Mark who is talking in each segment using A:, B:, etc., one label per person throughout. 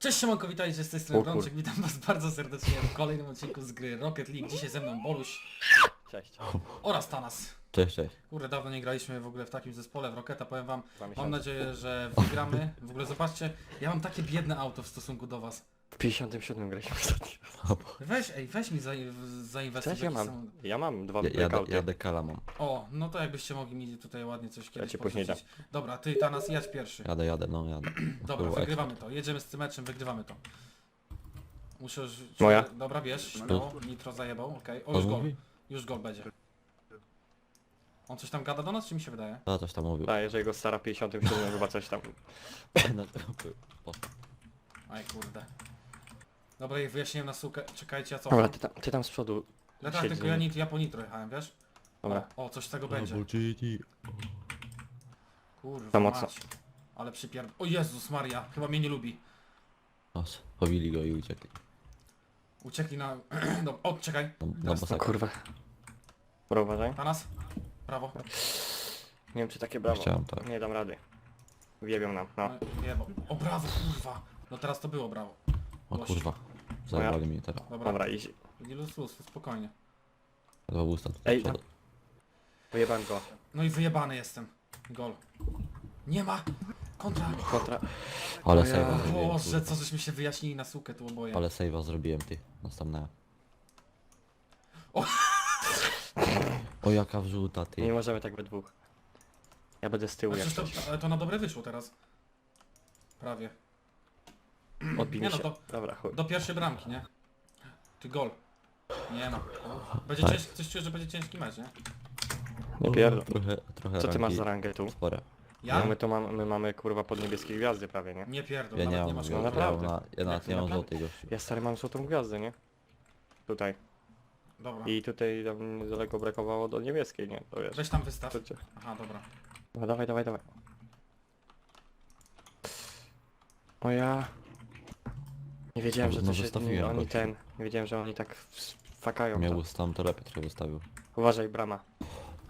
A: Cześć Siemanko, witajcie z tej strony
B: O kur-
A: Brączek, witam was bardzo serdecznie w kolejnym odcinku z gry Rocket League. Dzisiaj ze mną Boluś
B: Cześć.
A: oraz Tanas.
C: Cześć, cześć.
A: Kurde, dawno nie graliśmy w ogóle w takim zespole w Rocketa, powiem wam. Mam nadzieję, że wygramy. W ogóle zobaczcie, ja mam takie biedne auto w stosunku do was.
B: W 57 graliśmy ostatni
A: Weź, ej, weź mi za, zainwestuj
B: Cześć,
A: w
B: ja
A: jakiś
B: mam.
A: samochód.
B: Ja mam dwa
C: Ja, jadę,
B: blackouty.
C: jadę kala mam.
A: O, no to jakbyście mogli mi tutaj ładnie coś kiedyś
B: ci później
A: podrzucić. Dobra, ty Tanas, jedź pierwszy.
C: Jadę, jadę, no jadę.
A: Dobra,
C: Było
A: wygrywamy to. Jedziemy z tym meczem, wygrywamy to. Muszę już...
B: Moja?
A: Dobra, bierz. No, nitro zajebał, okej. O, już gol.
C: mówi?
A: Już gol będzie. On coś tam gada do nas, czy mi się wydaje?
C: A, coś tam mówił.
B: Tak, jeżeli go stara 57 chyba coś tam.
C: No, o,
A: Aj kurde. Dobra, i wyjaśniłem na sukę. Czekajcie, ja co?
B: Dobra, ty tam, ty tam z przodu.
A: Ja tak,
B: siedź
A: tylko ja, nit, ja po nitro jechałem, wiesz?
B: Dobra.
A: O, coś z tego będzie. Kurwa
B: Za mocno.
A: mać. Ale przypier... O Jezus Maria, chyba mnie nie lubi.
C: Os, pobili go i uciekli.
A: Uciekli na... Dobra, o, czekaj.
C: No, no
A: Teraz
B: No kurwa. Dobra, uważaj.
A: Tanas? Prawo.
B: Nie wiem czy takie brawo.
C: Chciałem tak.
B: Nie dam rady. Wjebią nam, no.
A: No, jebo. O, brawo, kurwa. No teraz to było brawo.
C: O
A: Gość.
C: kurwa. Zajebali mnie teraz.
A: Dobra,
B: Dobra, easy.
A: Luz, luz, spokojnie.
C: Dwa usta.
B: Ej,
C: przodu.
B: Go.
A: No i wyjebany jestem. Gol. Nie ma! Kontra!
B: Kontra.
C: Ale save'a zrobiłem.
A: Boże,
C: kurwa.
A: co żeśmy się wyjaśnili na sukę tu oboje.
C: Ale save'a zrobiłem ty. Następnego.
A: O.
C: O jaka wrzuta
B: Nie
C: ty.
B: możemy tak we dwóch. Ja będę z tyłu jak
A: przecież
B: coś.
A: to, ale to na dobre wyszło teraz. Prawie.
B: Odbij
A: Nie
B: mi
A: no
B: się.
A: to-
B: Dobra, chuj.
A: Do pierwszej bramki, nie? Ty gol. Nie ma. Będzie
C: Tak.
A: ciężki, coś czuję, że będzie ciężki mecz, nie?
B: Nie pierdol.
C: Trochę, trochę
B: Co ty masz za rangę tu?
C: Spore.
A: Ja?
B: No my tu mamy, my mamy kurwa pod niebieskie gwiazdy prawie, nie?
A: Nie pierdol,
C: Ja nie
A: nawet
C: mam,
A: nie masz
C: ja, ja,
B: naprawdę.
C: na, ja nawet
A: to
C: nie mam złotej gościu.
B: Ja stary mam złotą gwiazdę, nie? Tutaj.
A: Dobra.
B: I tutaj tam niedaleko brakowało do niebieskiej, nie? To wiesz.
A: Weź tam wystaw.
B: To cię-
A: Aha, dobra.
B: No dawaj, dawaj, dawaj. O ja... Nie wiedziałem,
C: No,
B: że
C: no
B: to się...
C: zostawiłem
B: oni ten... Nie wiedziałem, że oni tak fakają
C: Miał
B: to.
C: ustam, to lepiej trochę wystawił.
B: Uważaj, brama.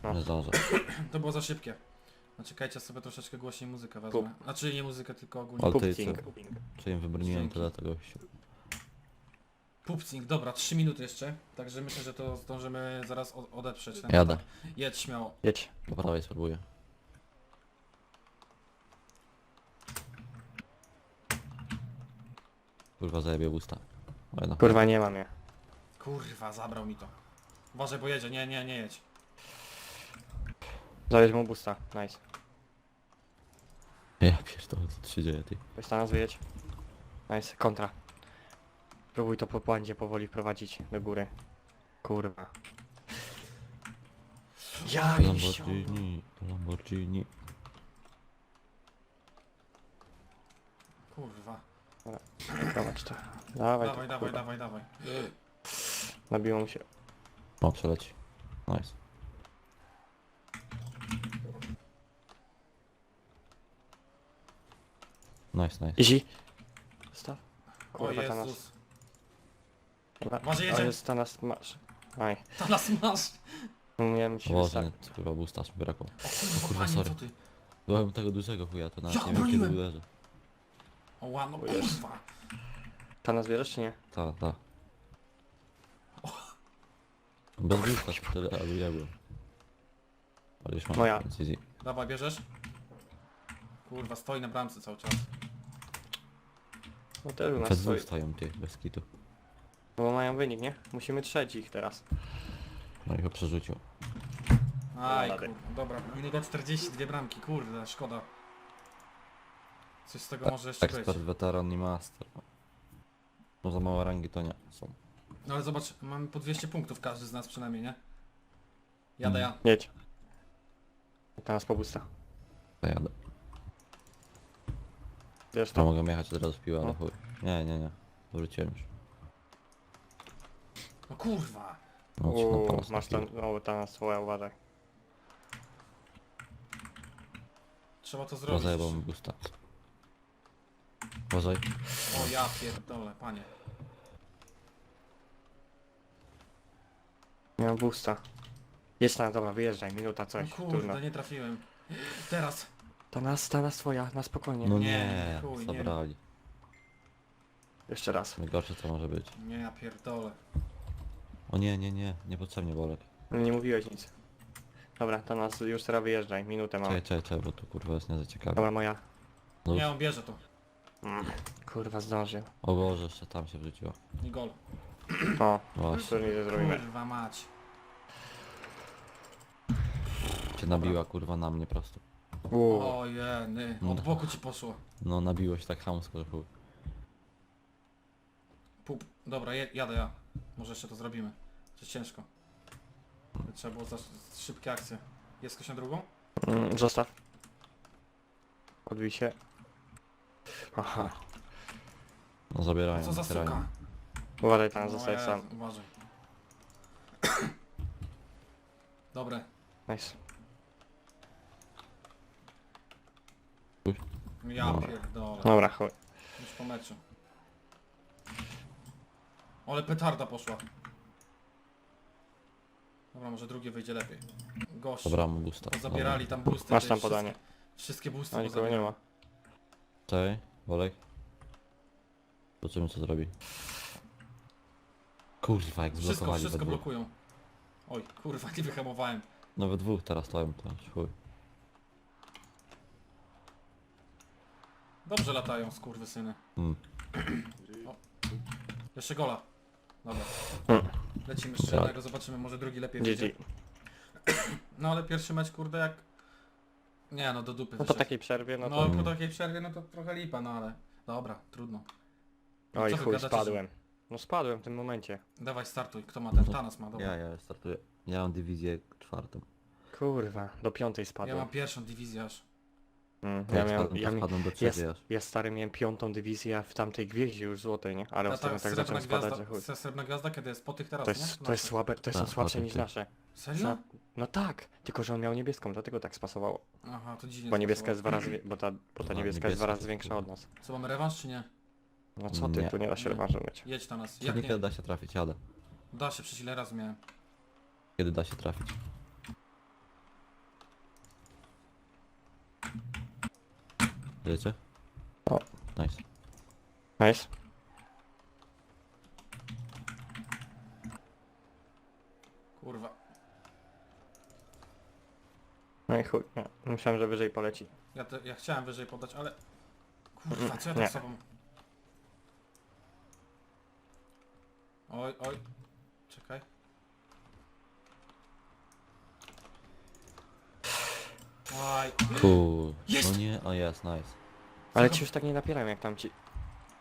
B: No.
C: Nie zdążę.
A: To było za szybkie. No czekajcie, sobie troszeczkę głośniej muzykę wezmę. Znaczy nie muzykę, tylko ogólnie.
C: Ale ty
B: Pupcing.
C: Czy im wybroniłem
A: Dzięki.
C: tyle tego gościu.
A: Pupcing, dobra, 3 minuty jeszcze. Także myślę, że to zdążymy zaraz o- odeprzeć. ten
C: Jadę.
A: Jedź śmiało.
B: Jedź.
C: Po prawej spróbuję. Kurwa zajebie w usta. Ale no.
B: Kurwa, nie mam je.
A: Kurwa, zabrał mi to. Uważaj, bo jedzie. Nie, nie, nie jedź.
B: Zawiedź mu busta. Nice.
C: Ja pierdolę, co tu się dzieje ty.
B: Weź tam nas wyjedź. Nice. Kontra. Próbuj to po błędzie powoli wprowadzić do góry. Kurwa. Ja
C: Lamborghini, Lamborghini.
A: Kurwa.
B: Prowadź to. Dawaj,
A: Dawaj,
B: to,
A: dawaj,
B: kurwa.
A: dawaj, dawaj.
B: Nabiło mu się.
C: O, przeleci. Nice. Nice, nice.
B: Easy. Staw.
A: O
B: Kurwa, ta nas.
A: Jezus.
B: Dobra.
A: Może jedzie.
B: Ale jest ta nas masz. Aj.
A: To nas masz.
B: Umiałem się
C: Boże,
B: wystawić.
C: nie, kurwa busta mi brakło.
A: O kurwa,
C: kurwa,
A: panie,
C: sorry.
A: co ty?
C: Byłem tego dużego chuja, to nawet
A: Ja
C: nie wiem kiedy
A: obroniłem.
C: uderzę.
A: O łano,
B: O Jezu.
A: kurwa.
B: Ta nas bierzesz czy nie?
C: Ta, ta. Bez busta tyle, ale ja byłem. Ale już mam,
B: Moja.
C: easy.
A: Dawaj, bierzesz? Kurwa, stoi na bramce cały czas.
B: No też u nas
C: Przed
B: stoi.
C: dwóch stoją ty, bez kitu.
B: No bo mają wynik, nie? Musimy trzeć ich teraz.
C: No i go przerzucił.
A: Aj,
B: Rady.
A: kurwa, dobra. Minuta 42 bramki, kurde, szkoda. Coś z tego może jeszcze być.
C: Ekspert, weteran i master. No za małe rangi to nie są.
A: No ale zobacz, mamy po 200 punktów każdy z nas przynajmniej, nie? Jadę ja.
B: Jedź. Ta nas po busta.
C: To jadę.
B: Wiesz
C: To
B: to?
C: mogę jechać od razu w piłę, ale
B: No.
C: chuj. Nie, nie, nie. Wróciłem już.
A: No kurwa.
C: No, ci na
B: Uuu,
C: pas
B: masz
C: na
B: tam, o, ta nas swoja, uważaj.
A: Trzeba to
C: piłę.
A: zrobić.
C: Zajebał mi gusta. Uważaj.
A: O ja pierdolę, panie.
B: Nie mam busta. Jedź tam, dobra, wyjeżdżaj, minuta
A: No
B: coś.
A: kurde,
B: Trudno.
A: nie trafiłem. Teraz.
B: Ta nas, ta nas twoja, na spokojnie.
C: No
A: Nie,
C: nie,
A: chuj, nie.
C: zabrali.
B: Jeszcze raz.
C: Najgorsze co może być.
A: Nie, ja pierdolę.
C: O nie, nie, nie, niepotrzebnie Bolek.
B: Nie mówiłeś nic. Dobra, to nas już teraz wyjeżdżaj. Minutę mamy.
C: Czekaj, czekaj, czekaj, bo tu kurwa jest nie za ciekawe.
B: Dobra, moja.
C: No
A: Nie, on bierze to.
B: Mm, kurwa, zdążył.
C: O Boże, jeszcze tam się wrzuciło.
A: I gol.
B: O,
C: Właśnie,
B: co nie zrobimy.
A: Kurwa mać.
C: cię nabiła kurwa na mnie prosto.
B: Uuu.
A: Ojeny,
C: No.
A: od boku ci poszło.
C: No nabiło się tak chamsko, że chuj.
A: Pup. Dobra, je, jadę ja. Może jeszcze to zrobimy. To jest ciężko. Trzeba było za szybkie akcje. Jest ktoś na drugą?
B: Mm, zostaw. Odbij się. Aha.
C: No zabierają,
A: Co za
C: zabierają.
A: suka?
B: Uważaj tam,
A: No,
B: zostaj
A: Jezu,
B: sam.
A: Uważaj. Dobre.
B: Nice.
A: Ja
C: No.
A: pierdolę.
B: Dobra, chuj.
A: Już po meczu. Ale petarda poszła. Dobra, może drugie wyjdzie lepiej. Gość.
C: Dobra, mu gusta.
A: Pozabierali tam boosty.
B: Masz
A: te
B: tam
A: wszystkie-
B: podanie.
A: Wszystkie boosty
B: A nikogo nie
A: pozabierali.
B: ma.
C: Czekaj, Bolek. Zobaczymy co zrobi. Kurwa, jak
A: Wszystko,
C: zblokowali we
A: wszystko
C: dwóch.
A: blokują. Oj, kurwa, nie wyhamowałem.
C: No we dwóch teraz stoją, to chuj.
A: Dobrze latają, skurwysyny.
C: Mm.
A: Jeszcze gola. Dobra. Lecimy jeszcze
C: Tak.
A: jednego, zobaczymy, może drugi lepiej
B: GG.
A: No ale pierwszy mecz, kurde, jak... Nie no, do dupy
B: No po
A: wyszedł.
B: takiej przerwie, no
A: No,
B: to...
A: po takiej przerwie, no to trochę lipa, no ale... Dobra, trudno.
B: Oj
A: co wy
B: chuj,
A: gadacie,
B: spadłem. No spadłem w tym momencie.
A: Dawaj, startuj. Kto ma ten?
C: No.
A: Thanos ma, dobra.
C: Ja, ja startuję. Ja mam dywizję czwartą.
B: Kurwa, do piątej
A: Ja
B: spadłem.
A: mam pierwszą dywizję aż.
B: Mm,
C: Ja,
B: ja miałem, ja, mi,
C: do aż.
B: ja stary miałem piątą dywizję, w tamtej gwieździe już złotej, nie? Ale
A: A
B: ostatnio tak zacząłem spadać,
A: gwiazda,
B: że chuj.
A: se- Srebrna gwiazda kiedy jest? Po tych teraz,
B: To
A: nie?
B: jest, to jest słabe, to są
C: Tak,
B: słabsze niż
C: tak.
B: nasze.
A: Serio?
B: No tak, tylko że on miał niebieską, dlatego tak spasowało.
A: Aha, to dziwnie.
B: Bo niebieska jest dwa razy, wie- bo ta, bo ta niebieska jest dwa
C: niebieska
B: razy
C: to
B: większa od nas.
A: Co, mamy rewanż czy nie?
B: No co ty,
C: Nie.
B: tu nie da się
A: Nie.
B: rewanżu mieć.
A: Jedź na nas. Jak
C: Kiedy,
A: nie?
C: kiedy da się trafić? Jadę.
A: Da się, przecież ile razy miałem.
C: Kiedy da się trafić? Wiecie?
B: O.
C: Nice.
B: Nice.
A: Kurwa.
B: No i chuj, nie. myślałem, że wyżej poleci.
A: Ja, te, ja chciałem wyżej podać, ale... Kurwa, co ja
B: Nie.
A: tak sobą... Oj, oj. Czekaj. Oj.
C: Cool.
A: Jest!
C: No nie, o jest, nice.
B: Ale ci już tak nie napierałem jak tam ci.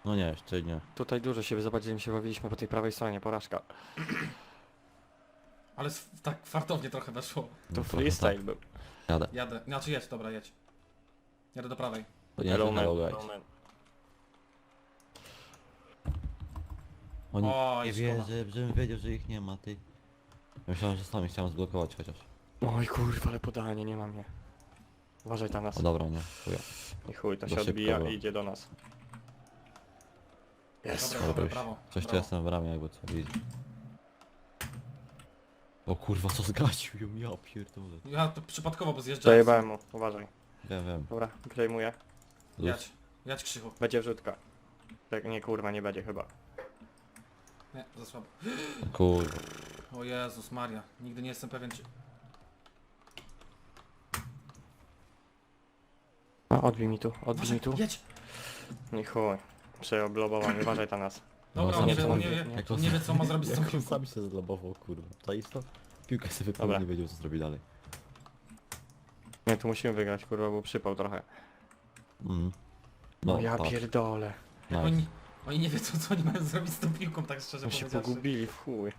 C: No nie, jeszcze nie.
B: Tutaj dużo się, zobacz, że mi się bawiliśmy po tej prawej stronie, porażka.
A: Ale s- tak fartownie trochę weszło.
B: To
C: No trochę
B: freestyle był.
C: Tak. Jadę.
A: Jadę. Znaczy jedź, dobra, jedź. Jadę do prawej.
C: To nie,
B: Hello,
C: że
B: man.
C: hello
B: man.
C: Oni
A: Oj,
C: nie
A: szkoda.
C: wierzę, żebym wiedział, że ich nie ma, ty. Ja myślałem, że sami chciałem zblokować chociaż.
B: Oj kurwa, ale podanie, nie ma mnie. Uważaj tam nas.
C: O dobra, nie, chuja.
B: I chuj, to
C: Za
B: się
C: szybko
B: odbija
C: było.
B: i idzie do nas. Jest.
A: Dobra,
C: Dobra, już.
A: brawo.
C: Coś tu
A: brawo.
C: jestem w ramie, jakby co widzi. O kurwa, co zgasił ją, ja pierdolę.
A: Ja to przypadkowo, bo zjeżdżałem.
B: Zajebałem mu, uważaj.
C: Wiem, wiem.
B: Dobra, przejmuję.
C: Luz.
A: Jadź. Jadź krzychu.
B: Będzie wrzutka. Tak, nie kurwa, nie będzie chyba.
A: Nie, za słabo.
C: Kurwa.
A: O Jezus Maria. Nigdy nie jestem pewien czy...
B: A, odbij mi tu, odbij mi tu.
A: jedź!
B: I chuj. Przeoblobowany, uważaj tam nas.
A: Dobra,
C: No,
A: on,
C: sam
A: wie, on,
C: nie-
A: nie,
B: jak
A: wie,
B: to
A: on nie wie co ma zrobić z tą
C: Jak on
A: piłką.
C: sam się zlobował, kurwa. Czaisz to? Piłkę sobie
B: Dobra.
C: nie wiedział co zrobi dalej.
B: Nie, tu musimy wygrać, kurwa, bo przypał trochę.
C: Mhm.
B: No
C: No,
B: ja
C: patrz,
B: pierdolę.
C: nice.
A: Oni, oni nie wiedzą co oni mają zrobić z tą piłką, tak szczerze
B: My się
A: powiedziawszy.
B: pogubili w chuj.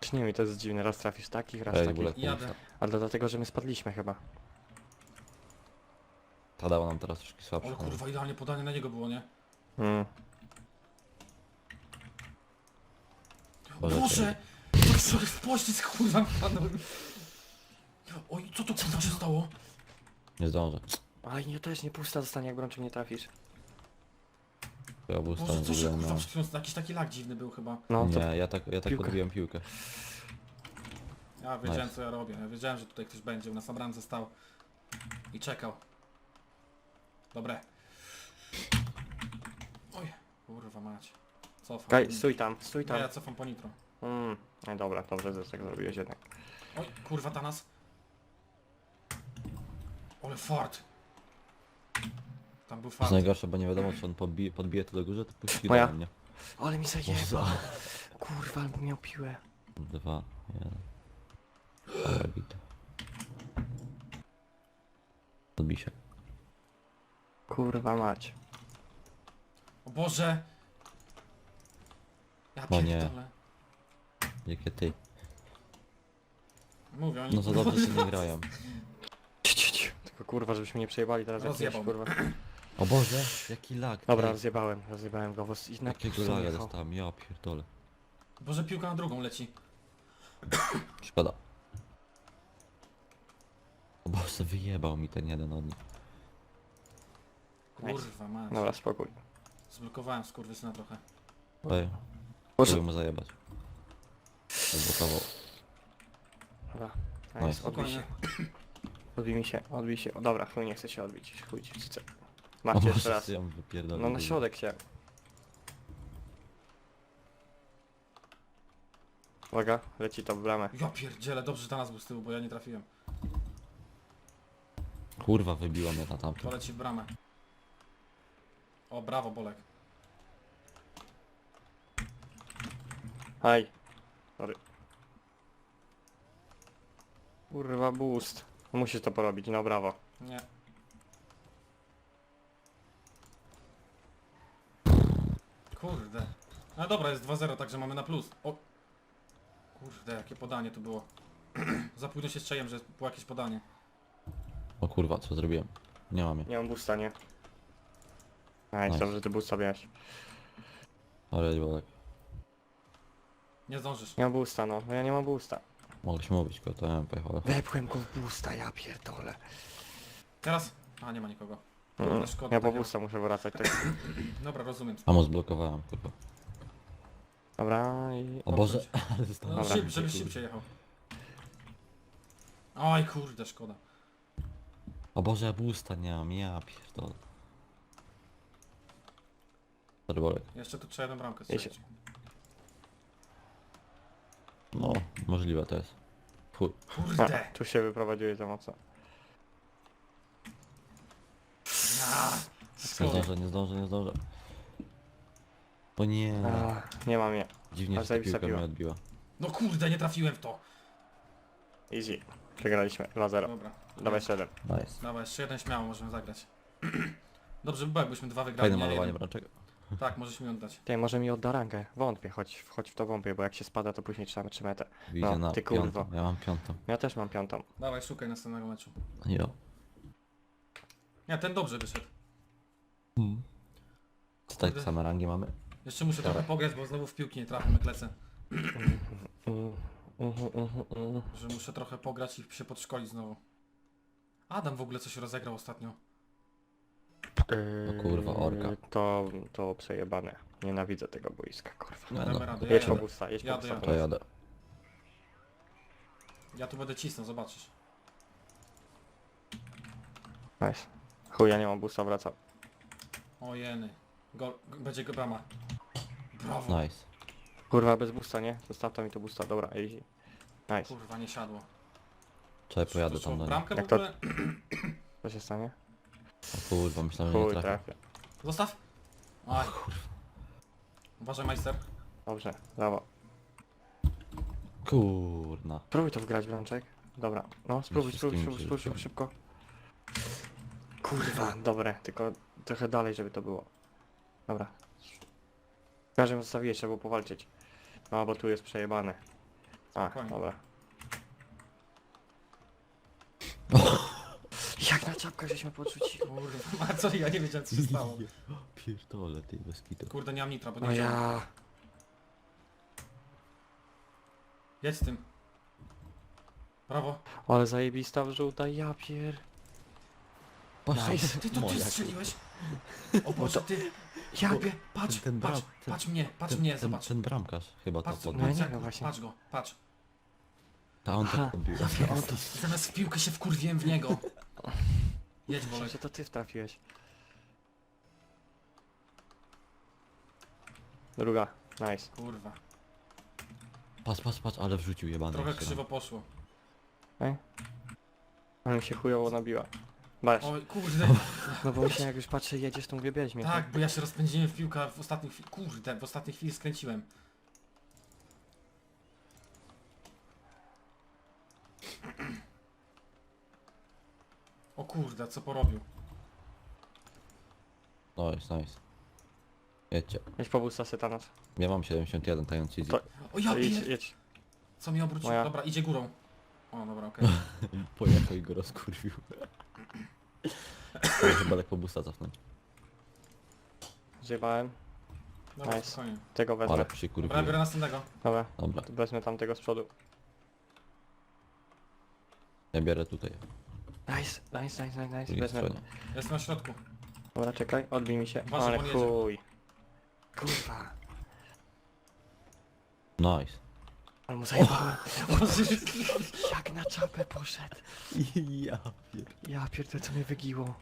B: Czy nie mi to jest dziwne, raz trafisz takich, raz
C: Ej,
B: takich.
A: Jadę.
B: A to dlatego, że my spadliśmy chyba.
C: Ta dała nam teraz troszkę
A: O
C: słabszy.
A: kurwa, idealnie podanie na niego było, nie?
B: Mm.
C: Boże,
A: Boże! To sorry, w pościsk kurwa wpadłem. Oj, co to kurwa się stało?
C: Nie zdążę.
B: Ale nie, to jest nie pusta zostanie, jak brączem nie trafisz.
C: Ja był
A: Boże,
C: stanie
A: co się kurwa
C: no.
A: przed chwilą, jakiś taki lag dziwny był chyba.
B: No to
C: Nie, ja tak, ja tak
B: piłkę.
C: odbiłem piłkę.
A: Ja wiedziałem
C: Nice.
A: co ja robię, ja wiedziałem, że tutaj ktoś będzie, u nas na bramce stał. I czekał. Dobre. Oj, Kurwa mać. Cofam.
B: Gaj, stój tam, stój tam.
A: ja cofam po nitro.
B: Mm, no dobra, dobrze, że tak zrobiłeś jednak.
A: Oj, kurwa Tanas. Ale fart. Tam był
C: To jest
A: fart.
C: najgorsze, bo nie wiadomo czy on podbije, podbije to do górze, to puści
B: Moja.
C: do mnie.
B: Ale mi
C: Boże.
B: zajeba. Kurwa, albo miał piłę.
C: Dwa, jeden. Ale. Odbij się.
B: Kurwa mać.
A: O Boże! Ja
C: O nie.
A: pierdolę.
C: Jakie ty.
A: Mówię, oni
C: No za dobrze się nie grają.
B: Tylko kurwa, żebyśmy nie przejebali teraz jakiegoś
A: Rozjebał.
B: kurwa.
C: O Boże, jaki lag.
B: Dobra,
C: ty.
B: rozjebałem, rozjebałem go, bo s- i na
C: Jakiego laga dostałem, ja pierdolę.
A: Boże, piłka na drugą leci.
C: Szkoda. O Boże, wyjebał mi ten jeden od nich.
B: Nice.
A: Kurwa mać.
B: Dobra, spokój.
A: Zblokowałem skurwysyna trochę.
C: Ej,
B: Boże.
C: żeby mu zajebać. Odblokował.
B: Dobra,
C: Nice.
B: nice, odbij się.
A: Spokojnie.
B: Odbij mi się, odbij się. O, dobra, chuj, nie chcę się odbić. Chuj ci chcę.
C: O
B: Macie jeszcze raz.
C: ja.
B: No na środek się. Uwaga, leci to w bramę.
A: Ja pierdzielę, dobrze, że Tanas był z tyłu, bo ja nie trafiłem.
C: Kurwa, wybiła mnie na tamtym.
A: To leci w bramę. O, brawo, Bolek.
B: Aj. Sorry. Kurwa boost. Musisz to porobić, no brawo.
A: Nie. Kurde. No dobra, jest 2-0, także mamy na plus. O. Kurde, jakie podanie tu było. Za późno się strzeliłem, że było jakieś podanie.
C: O kurwa, co zrobiłem? Nie mam je.
B: Nie mam boosta, nie? Aj,
C: Nice.
B: dobrze, ty boosta miałeś.
C: Ale Bolek.
A: Nie zdążysz.
B: Nie mam boosta, no. No ja nie mam boosta.
C: Mogliśmy mówić go, to ja bym pojechał.
B: Wepłem go w boosta, ja pierdolę.
A: Teraz? A, nie ma nikogo.
B: Mm,
A: szkoda
B: Ja po
A: takiego.
B: boosta muszę wracać. Tak.
A: Dobra, rozumiem.
C: A mu zblokowałem, kurwa.
B: Dobra i...
C: O Boże, ale
A: No,
C: zostałem.
B: Dobra.
A: szyb, żebyś szybciej jechał. Oj, kurde, szkoda.
C: O Boże, ja boosta nie mam, ja pierdolę.
A: Jeszcze tu trzeba jedną bramkę strzelić.
C: No, możliwe to jest. Chuj.
A: Kurde!
B: tu się wyprowadziłeś za mocno.
A: Ja.
C: Nie zdążę, nie zdążę, nie zdążę. O nie.
B: A, nie mam je.
C: Dziwnie, że ta
B: zajebista
C: piłka
B: piła.
C: mnie odbiła.
A: No kurde, nie trafiłem w to.
B: Easy. Przegraliśmy. 2-0.
A: Dobra.
B: Dawaj 7.
C: Nice.
A: Dawaj, jeszcze jeden śmiało możemy zagrać. Dobrze by było, jakbyśmy dwa wygrali.
C: Fajne
A: nie
C: malowanie
A: jeden.
C: braczek.
A: Tak, możesz mi oddać.
B: Ty, może mi odda rangę. Wątpię, chodź, chodź w to wątpię, bo jak się spada, to później trzeba 3 metry.
C: Widzę
B: No,
C: na
B: ty kurwo.
C: piątą. Ja mam piątą.
B: Ja też mam piątą.
A: Dawaj, szukaj następnego meczu.
C: Jo.
A: Nie, ten dobrze wyszedł.
C: Co tak
A: Kurde.
C: same rangi mamy?
A: Jeszcze muszę
C: Dobra.
A: trochę pograć, bo znowu w piłki nie trafię, klecę.
B: Mm, mhm, mhm, mhm.
A: Że muszę trochę pograć i się podszkolić znowu. Adam w ogóle coś rozegrał ostatnio.
C: O kurwa, orka.
B: To, to przejebane. Nienawidzę tego boiska, kurwa.
A: Damy
C: no,
A: radę. Ja
B: Jedź po
A: jadę.
B: busta, jedź po
A: Jadę, jadę.
C: to jadę.
A: Ja tu będę cisnął, zobaczysz.
B: Nice. Chuj, ja nie mam busta, wracam.
A: O jeny. Gol, będzie go brama. Brawo.
C: Nice.
B: Kurwa, bez busta, nie? Zostaw tam mi to busta, dobra, easy. Nice.
A: Kurwa, nie siadło.
C: Czekaj, pojadę
A: co,
C: tam do.
A: Bramkę w
B: Jak to-
A: ogóle?
B: Co się stanie?
C: O kurwa, myślałem, że nie
B: Chuj,
C: trafię.
B: trafię.
A: Zostaw. Aj. Uważaj, majster.
B: Dobrze, brawo.
C: Kurna.
B: Spróbuj to wgrać, Brączek. Dobra, no spróbuj, spróbuj,
C: wszystkimi
B: spróbuj, spróbuj, szybko. Kurwa, dobre, tylko trochę dalej, żeby to było. Dobra. W każdym zostawię, trzeba było powalczyć. No, bo tu jest przejebane. A,
A: Spokojnie.
B: dobra. Jak na czapkach żeśmy podrzucili?
A: Kurwa, a co ja nie wiedziałem co się stało.
C: Pierdolę, ty, bez kitu.
A: Kurde, nie mam nitra, bo nie
B: No
A: wziąłem.
B: ja...
A: Jedź z tym. Brawo.
B: Ale zajebista wrzuta, ja pier...
C: Nice.
A: Ty to ty
C: Moja,
A: strzeliłeś? O Boże, ty.
B: Ja pier...
A: patrz,
C: ten
A: patrz,
C: bram- ten-
A: patrz mnie, patrz
C: ten,
A: mnie,
C: ten,
A: zobacz.
C: ten bramkarz chyba to
A: Patrz, co-
B: No ja
A: patrz,
B: nie wiem właśnie.
A: patrz go, patrz.
C: Ta on tak odbił.
A: Zamiast w piłkę się wkurwiłem w niego. Jedź, Bolek.
B: że to ty trafiłeś. Druga. Nice.
A: Kurwa.
C: Patrz, patrz, patrz, ale wrzucił jebany.
A: Trochę
C: jeszcze, no.
A: krzywo poszło.
B: Ale mi się chujowo nabiła. Basz.
A: Oj, kurde.
B: No bo myślałem jak już patrzę jedziesz to mówię bierz mnie.
A: Tak, bo ja się rozpędziłem w piłkę w ostatniej chwili. Kurde, w ostatniej chwili skręciłem. Kurde, co porobił?
C: Nice, nice. Jedźcie.
B: Jedź po busta Setanas.
C: Ja mam 71, tając easy.
B: To-
A: O ja
B: Jedź,
A: pier...
B: jedź.
A: Co mi obróciło?
B: Moja.
A: Dobra, idzie górą. O, dobra, okej.
C: Pojechał i go rozkurwił. Ale Chyba tak po busta cofnąć.
B: Zjebałem.
A: Dobra,
B: Nice.
A: spokojnie.
B: Tego wezmę.
C: Ale
A: Dobra,
C: przykurwił.
A: biorę następnego.
B: Dobra.
C: Dobra,
B: to Wezmę tamtego z przodu.
C: ja biorę tutaj.
B: Nice, nice, nice, nice, nice.
C: drugiej
B: Wezmę.
C: stronie.
A: Jestem na środku.
B: Dobra, czekaj, odbij mi się.
A: Uważaj,
B: Ale
A: bo nie jedzie.
B: chuj. Kurwa.
C: Nice.
B: Ale mu zajebałem. Jak na czapę poszedł.
C: Ja pier...
B: Ja pierdolę, co mnie wygiło.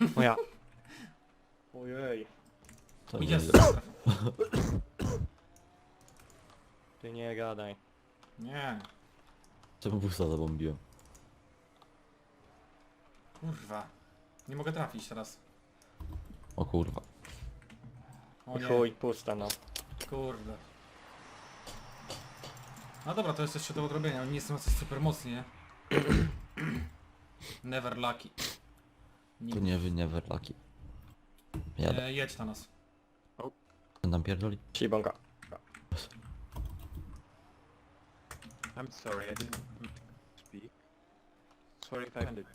B: Moja. Ojej.
C: To
A: O,
C: nie
A: jest.
C: jest.
B: Ty nie gadaj.
A: Nie,
C: Czemu busta zabombiłem?
A: Kurwa. Nie mogę trafić teraz.
C: O kurwa.
A: O
B: I
A: nie,
B: chuj, pusta no.
A: kurde. No dobra, to jest jeszcze do odrobienia. Nie jestem coś super mocny, nie? Never lucky.
C: To nie wy, nie werlaki. Jadę.
A: Nie, jedź na nas.
C: Ten tam pierdoli?
B: Sibonka.
D: I'm sorry, I didn't speak. Sorry if I offended.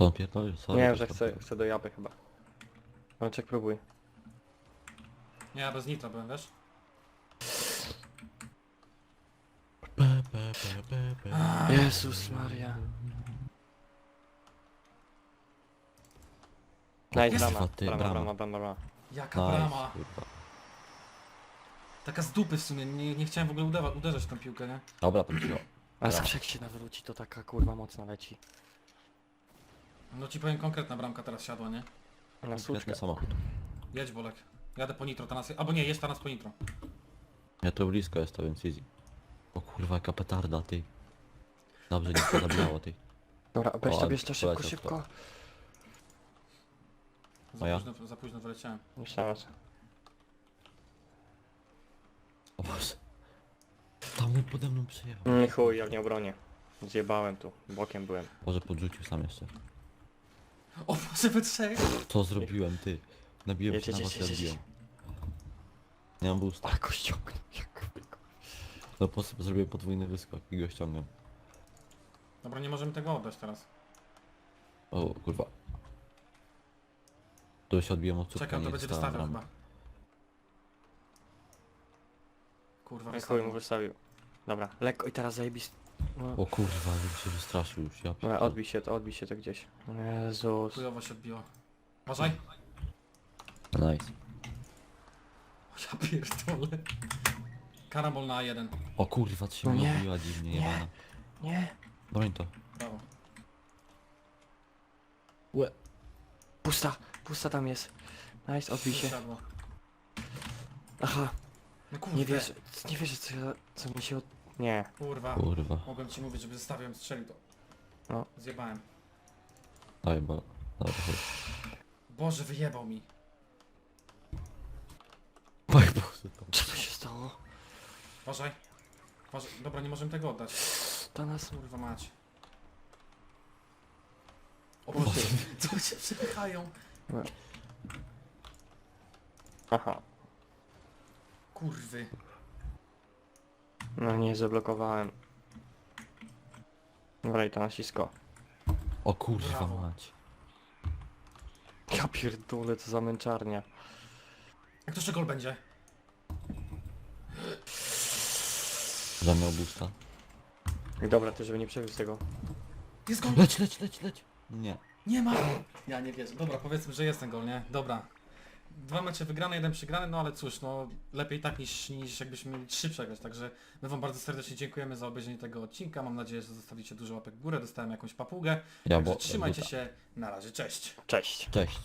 C: To on pierdoli? Sorry,
B: Nie wiem, że chcę, chcę do japy chyba. No czek próbuj.
A: Nie, ja bez nitra byłem, wiesz?
C: Pe, pe, pe, pe, pe.
B: Jezus Maria. Nice,
A: Jest
B: brama,
C: ty,
B: brama,
C: brama.
B: brama, brama, brama.
A: Jaka
C: Nice,
A: brama.
C: kurwa.
A: Taka z dupy w sumie. Nie, nie chciałem w ogóle udewa, uderzać w tą piłkę, nie?
C: Dobra, to Brama.
B: zawsze jak się nawróci to taka kurwa mocna leci.
A: No ci powiem, konkretna bramka teraz siadła, nie?
B: Na suczkę.
C: Konkretny samochód.
A: Jedź, Bolek. Jadę po nitro teraz. Albo nie, jedź teraz po nitro.
C: Ja tu blisko jest to, więc easy. O kurwa, jaka petarda, ty. Dobrze, nie to zabijało, ty.
B: Dobra, weź
C: O,
B: to, bierz to szybko,
C: poleciał
B: szybko.
A: Za,
C: Moja?
A: późno, za późno wyleciałem.
B: Myślałem, że...
C: O Boże. Tam mu pode mną przyjechał.
B: Mm, chuj, ja nie obronię. Zjebałem tu, bokiem byłem.
C: Może podrzucił sam jeszcze.
A: O Boże, we trzech!
C: Co zrobiłem, ty? Nabiłem
B: Jedź,
C: się na
B: jedź,
C: was i
B: jedź, jedź,
C: odbiłem. Nie mam boosta.
B: Ale go ściągnął, jak
C: No po prostu zrobiłem podwójny wyskok i go ściągam.
A: Dobra, nie możemy tego oddać teraz.
C: O kurwa. To się odbiłem od córka,
A: Czekam, to
C: nie
A: będzie wystawiał chyba. Kurwa,
B: Jak chuj mu
A: wystawił.
B: Dobra, lekko i teraz zajebist... No.
C: O kurwa, bym się wystraszył już, ja
B: Dobra,
C: pierdolę.
B: odbij się to, odbij się to gdzieś. Jezus.
A: Chujowo się odbiło. Uważaj.
C: Nice.
A: Ja pierdolę. Karambol na A1.
C: O kurwa, to się
B: No
C: mi
B: nie,
C: odbiła dziwnie,
B: nie.
C: jebana.
B: Nie.
C: Broń to.
A: Brawo.
C: Łe.
B: Pusta, pusta tam jest. Nice, odbij się. Aha,
A: No kurwa.
B: nie wiesz, nie wiesz co, ja- co mi się od... Nie.
A: Kurwa.
C: Kurwa.
A: Mogłem ci mówić, żeby zostawiłem, strzelił to.
B: No.
A: Zjebałem.
C: Daj, bo... Dobra, chodź.
A: Boże, wyjebał mi.
C: Oj Boże, to...
B: Co to się stało?
A: Uważaj. Uważaj. Dobra, nie możemy tego oddać.
B: To nas...
A: Kurwa mać. O Boże, co się przepychają?
B: Aha.
A: Kurwy.
B: No nie, zablokowałem. Dobra, i to nacisko.
C: O kurwa
A: Brawo.
C: mać.
B: Ja pierdolę, co za męczarnia.
A: Jak to jeszcze gol będzie?
C: Że miał boosta.
B: Dobra, ty żeby nie przewiózł tego.
A: Jest gol!
C: Leć, leć, leć, leć. Nie.
A: Nie ma! Ja nie wierzę. Dobra, powiedzmy, że jest ten gol, nie? Dobra. Dwa mecze wygrane, jeden przegrany, no ale cóż, no lepiej tak niż, niż jakbyśmy mieli trzy przegrać, także my wam bardzo serdecznie dziękujemy za obejrzenie tego odcinka, mam nadzieję, że zostawicie dużo łapek w górę, dostałem jakąś papugę,
C: Ja
A: także
C: bo...
A: trzymajcie
C: buta.
A: się, na razie, cześć!
B: Cześć.
C: Cześć.